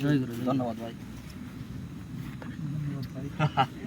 জয় গুরু ধন্যবাদ ভাই।